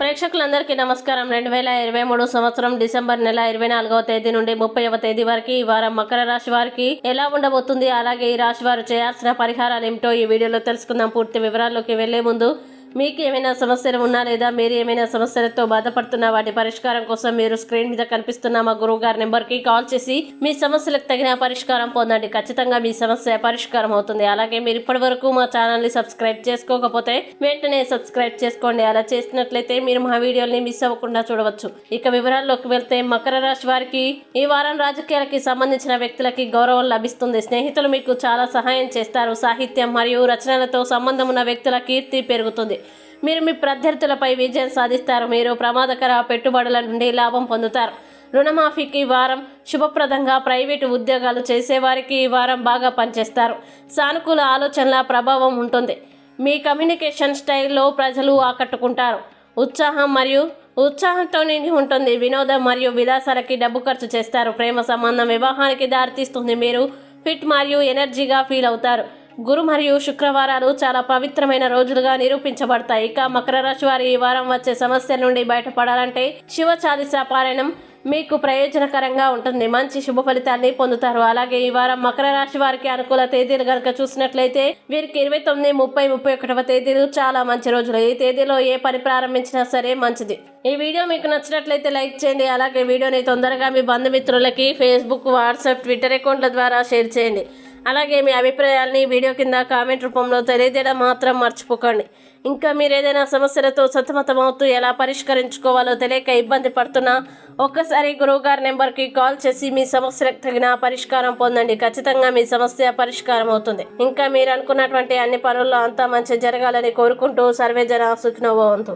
ప్రేక్షకులందరికీ నమస్కారం. రెండు వేల ఇరవై మూడు సంవత్సరం డిసెంబర్ నెల ఇరవై నాలుగవ తేదీ నుండి ముప్పైవ తేదీ వరకు ఈ వారం మకర రాశి వారికి ఎలా ఉండబోతుంది? అలాగే ఈ రాశి వారు చేయాల్సిన పరిహారాలు ఏమిటో ఈ వీడియోలో తెలుసుకుందాం. పూర్తి వివరాల్లోకి వెళ్ళే ముందు మీకు ఏమైనా సమస్యలు ఉన్నా లేదా మీరు ఏమైనా సమస్యలతో బాధపడుతున్న వాటి పరిష్కారం కోసం మీరు స్క్రీన్ మీద కనిపిస్తున్న మా గురువు గారి నెంబర్కి కాల్ చేసి మీ సమస్యలకు తగిన పరిష్కారం పొందండి. ఖచ్చితంగా మీ సమస్య పరిష్కారం అవుతుంది. అలాగే మీరు ఇప్పటి వరకు మా ఛానల్ని సబ్స్క్రైబ్ చేసుకోకపోతే వెంటనే సబ్స్క్రైబ్ చేసుకోండి. అలా చేసినట్లయితే మీరు మా వీడియోని మిస్ అవ్వకుండా చూడవచ్చు. ఇక వివరాల్లోకి వెళ్తే మకర రాశి వారికి ఈ వారం రాజకీయాలకి సంబంధించిన వ్యక్తులకి గౌరవం లభిస్తుంది. స్నేహితులు మీకు చాలా సహాయం చేస్తారు. సాహిత్యం మరియు రచనలతో సంబంధం ఉన్న వ్యక్తుల కీర్తి పెరుగుతుంది. మీరు మీ ప్రత్యర్థులపై విజయం సాధిస్తారు. మీరు ప్రమాదకర పెట్టుబడుల నుండి లాభం పొందుతారు. రుణమాఫీకి ఈ వారం శుభప్రదంగా ప్రైవేటు ఉద్యోగాలు చేసేవారికి ఈ వారం బాగా పనిచేస్తారు. సానుకూల ఆలోచనల ప్రభావం ఉంటుంది. మీ కమ్యూనికేషన్ స్టైల్లో ప్రజలు ఆకట్టుకుంటారు. ఉత్సాహం మరియు ఉత్సాహంతో నిండి ఉంటుంది. వినోదం మరియు విలాసాలకి డబ్బు ఖర్చు చేస్తారు. ప్రేమ సంబంధం వివాహానికి దారితీస్తుంది. మీరు ఫిట్ మరియు ఎనర్జీగా ఫీల్ అవుతారు. గురు మరియు శుక్రవారాలు చాలా పవిత్రమైన రోజులుగా నిరూపించబడతాయి. ఇక మకర రాశి వారి ఈ వారం వచ్చే సమస్య నుండి బయటపడాలంటే శివ చాలీసా పారాయణం మీకు ప్రయోజనకరంగా ఉంటుంది. మంచి శుభ ఫలితాన్ని పొందుతారు. అలాగే ఈ వారం మకర రాశి వారికి అనుకూల తేదీలు కనుక చూసినట్లయితే వీరికి ఇరవై తొమ్మిది ముప్పై ముప్పై ఒకటవ తేదీలు చాలా మంచి రోజులు. ఈ తేదీలో ఏ పని ప్రారంభించినా సరే మంచిది. ఈ వీడియో మీకు నచ్చినట్లయితే లైక్ చేయండి. అలాగే వీడియోని తొందరగా మీ బంధుమిత్రులకి ఫేస్బుక్ వాట్సాప్ ట్విట్టర్ అకౌంట్ల ద్వారా షేర్ చేయండి. అలాగే మీ అభిప్రాయాల్ని వీడియో కింద కామెంట్ రూపంలో తెలియజేయడం మాత్రం మర్చిపోకండి. ఇంకా మీరు ఏదైనా సమస్యలతో సతమతమవుతూ ఎలా పరిష్కరించుకోవాలో తెలియక ఇబ్బంది పడుతున్నా ఒక్కసారి గురువు గారి నెంబర్కి కాల్ చేసి మీ సమస్యలకు తగిన పరిష్కారం పొందండి. ఖచ్చితంగా మీ సమస్య పరిష్కారం అవుతుంది. ఇంకా మీరు అనుకున్నటువంటి అన్ని పనుల్లో అంతా మంచి జరగాలని కోరుకుంటూ సర్వేజన సుఖినోభవంతు